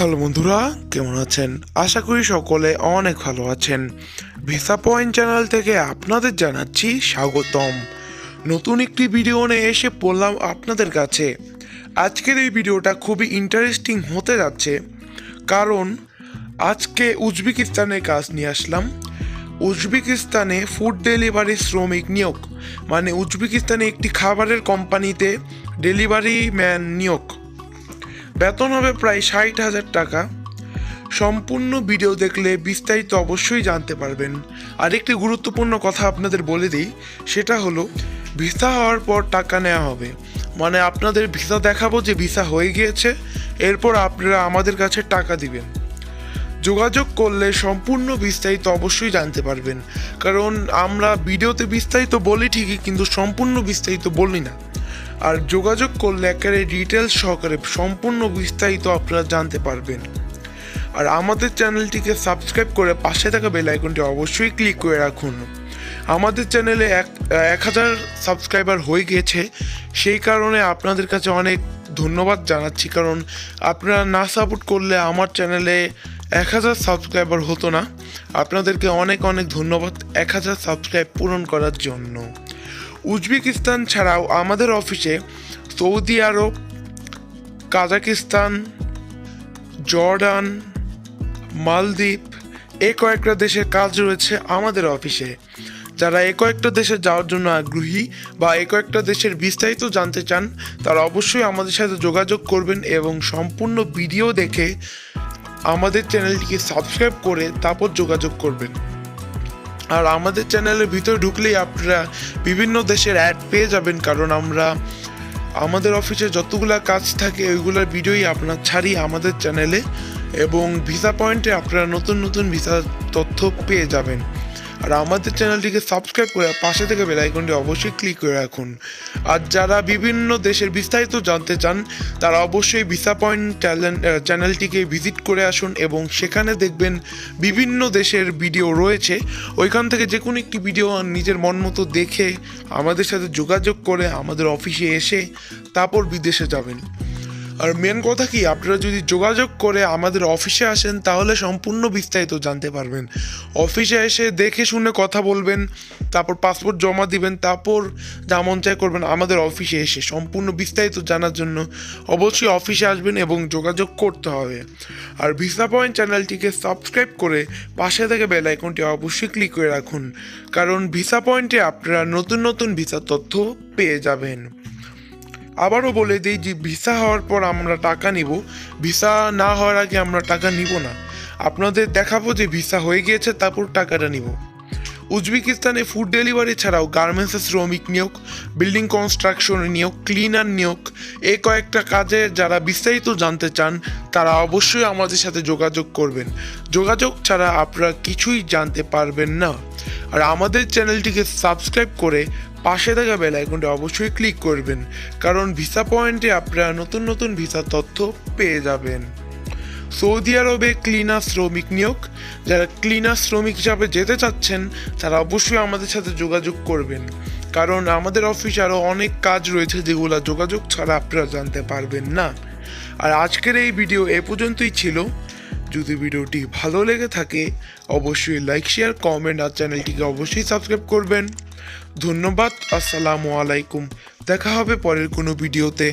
Hello বন্ধুরা, কেমন আছেন? আশা করি সকলে অনেক ভালো আছেন। ভিসা পয়েন্ট চ্যানেল থেকে আপনাদের জানাচ্ছি স্বাগতম। নতুন একটি ভিডিও নিয়ে এসে পড়লাম আপনাদের কাছে। আজকের এই ভিডিওটা খুবই ইন্টারেস্টিং হতে যাচ্ছে। কারণ, আজকে উজবেকিস্তানের কাজ নিয়ে আসলাম। উজবেকিস্তানে ফুড ডেলিভারি শ্রমিক নিয়োগ মানে উজবেকিস্তানে একটি খাবারের কোম্পানিতে ডেলিভারি ম্যান নিয়োগ। বেতন হবে প্রায় ষাট হাজার টাকা। সম্পূর্ণ ভিডিও দেখলে বিস্তারিত অবশ্যই জানতে পারবেন। আরেকটি গুরুত্বপূর্ণ কথা আপনাদের বলে দিই, সেটা হলো, ভিসা হওয়ার পর টাকা নেওয়া হবে। মানে আপনাদের ভিসা দেখাবো যে ভিসা হয়ে গিয়েছে, এরপর আপনারা আমাদের কাছে টাকা দিবেন। যোগাযোগ করলে সম্পূর্ণ বিস্তারিত অবশ্যই জানতে পারবেন। কারণ আমরা ভিডিওতে বিস্তারিত বলি ঠিকই, কিন্তু সম্পূর্ণ বিস্তারিত বলি না। আর যোগাযোগ করলে একেবারে ডিটেলস সহকারে সম্পূর্ণ বিস্তারিত আপনারা জানতে পারবেন। আর আমাদের চ্যানেলটিকে সাবস্ক্রাইব করে পাশে থাকা বেল আইকনটি অবশ্যই ক্লিক করে রাখুন। আমাদের চ্যানেলে এক এক হাজার সাবস্ক্রাইবার হয়ে গিয়েছে। সেই কারণে আপনাদের কাছে অনেক ধন্যবাদ জানাচ্ছি। কারণ আপনারা না সাপোর্ট করলে আমার চ্যানেলে এক হাজার সাবস্ক্রাইবার হতো না। আপনাদেরকে অনেক অনেক ধন্যবাদ এক হাজার সাবস্ক্রাইব পূরণ করার জন্য। উজবেকিস্তান ছাড়াও আমাদের অফিসে সৌদি আরব, কাজাকিস্তান, জর্ডান, মালদ্বীপ, এ কয়েকটা দেশের কাজ রয়েছে আমাদের অফিসে। যারা এ কয়েকটা দেশে যাওয়ার জন্য আগ্রহী বা এ কয়েকটা দেশের বিস্তারিত জানতে চান, তারা অবশ্যই আমাদের সাথে যোগাযোগ করবেন এবং সম্পূর্ণ ভিডিও দেখে আমাদের চ্যানেলটিকে সাবস্ক্রাইব করে তারপর যোগাযোগ করবেন। আর আমাদের চ্যানেলের ভিতরে ঢুকলেই আপনারা বিভিন্ন দেশের অ্যাড পেয়ে যাবেন, কারণ আমরা, আমাদের অফিসে যতগুলো কাজ থাকে, ওইগুলোর ভিডিওই আপনার ছাড়ি আমাদের চ্যানেলে এবং ভিসা পয়েন্টে আপনারা নতুন নতুন ভিসা তথ্য পেয়ে যাবেন। আর আমাদের চ্যানেলটিকে সাবস্ক্রাইব করে পাশে থেকে বেল আইকনটি অবশ্যই ক্লিক করে রাখুন। আর যারা বিভিন্ন দেশের বিস্তারিত জানতে চান, তারা অবশ্যই ভিসা পয়েন্ট চ্যানেলটিকে ভিজিট করে আসুন এবং সেখানে দেখবেন বিভিন্ন দেশের ভিডিও রয়েছে। ওইখান থেকে যে কোনো একটি ভিডিও নিজের মন মতো দেখে, আমাদের সাথে যোগাযোগ করে আমাদের অফিসে এসে, তারপর বিদেশে যাবেন। আর মেন কথা কি, আপনারা যদি যোগাযোগ করে আমাদের অফিসে আসেন, তাহলে সম্পূর্ণ বিস্তারিত জানতে পারবেন। অফিসে এসে দেখে শুনে কথা বলবেন, তারপর পাসপোর্ট জমা দিবেন, তারপর যা মন চায় করবেন আমাদের অফিসে এসে সম্পূর্ণ বিস্তারিত জানার জন্য অবশ্যই অফিসে আসবেন এবং যোগাযোগ করতে হবে। আর ভিসা পয়েন্ট চ্যানেলটিকে সাবস্ক্রাইব করে পাশে থেকে বেল আইকনটি অবশ্যই ক্লিক করে রাখুন, কারণ ভিসা পয়েন্টে আপনারা নতুন নতুন ভিসা তথ্য পেয়ে যাবেন। আবারও বলে দিই যে ভিসা হওয়ার পর আমরা টাকা নিব। ভিসা না হওয়ার আগে আমরা টাকা নিব না। আপনাদের দেখাবো যে ভিসা হয়ে গিয়েছে, তারপর টাকাটা নিব। উজবেকিস্তানে ফুড ডেলিভারি ছাড়াও গার্মেন্টসের শ্রমিক নিয়োগ বিল্ডিং কনস্ট্রাকশন নিয়োগ ক্লিনার নিয়োগ, এ কয়েকটা কাজে যারা বিস্তারিত জানতে চান, তারা অবশ্যই আমাদের সাথে যোগাযোগ করবেন। যোগাযোগ ছাড়া আপনারা কিছুই জানতে পারবেন না। আর আমাদের চ্যানেলটিকে সাবস্ক্রাইব করে পাশে থাকা বেল আইকনটি অবশ্যই ক্লিক করবেন, কারণ ভিসা পয়েন্টে আপনারা নতুন নতুন ভিসা তথ্য পেয়ে যাবেন। সৌদি আরবে ক্লিনার শ্রমিক নিয়োগ। যারা ক্লিনার শ্রমিক হিসাবে যেতে চাচ্ছেন, তারা অবশ্যই আমাদের সাথে যোগাযোগ করবেন, কারণ আমাদের অফিস আরও অনেক কাজ রয়েছে যেগুলো যোগাযোগ ছাড়া আপনারা জানতে পারবেন না। আর আজকের এই ভিডিও এ পর্যন্তই ছিল। যদি ভিডিওটি ভালো লেগে থাকে, অবশ্যই লাইক শেয়ার কমেন্ট আর চ্যানেলটিকে অবশ্যই সাবস্ক্রাইব করবেন। ধন্যবাদ, আসসালামু আলাইকুম। দেখা হবে পরের কোনো ভিডিওতে।